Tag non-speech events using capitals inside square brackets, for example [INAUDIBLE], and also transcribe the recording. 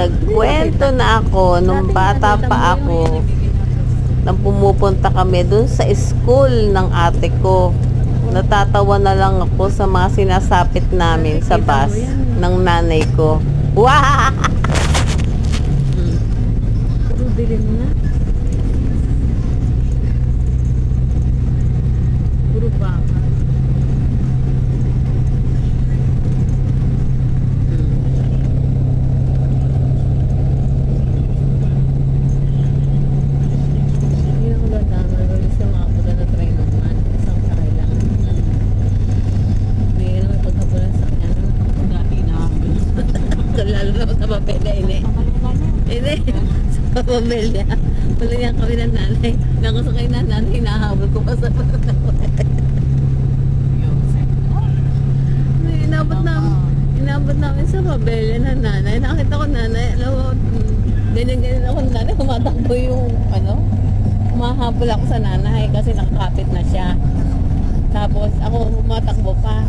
nagkwento na ako nung bata pa ako nang pumupunta kami dun sa school ng ate ko. Natatawa na lang ako sa mga sinasapit namin sa bus ng nanay ko. Wow! [LAUGHS] Puro dilim na. Lalo na sa papela, ini. Hindi. [LAUGHS] Sa pamilya. Wala niya kami ng nanay. Nakasakay na nanay, hinahabol ko pa sa [LAUGHS] May inabot namin. Inabot namin sa pabelya ng nanay. Nakita ko nanay. Alam mo, ganyan-ganyan ako ng nanay. Kumatakbo yung ano. Humahabol ako sa nanay kasi nakakapit na siya. Tapos ako humatakbo pa.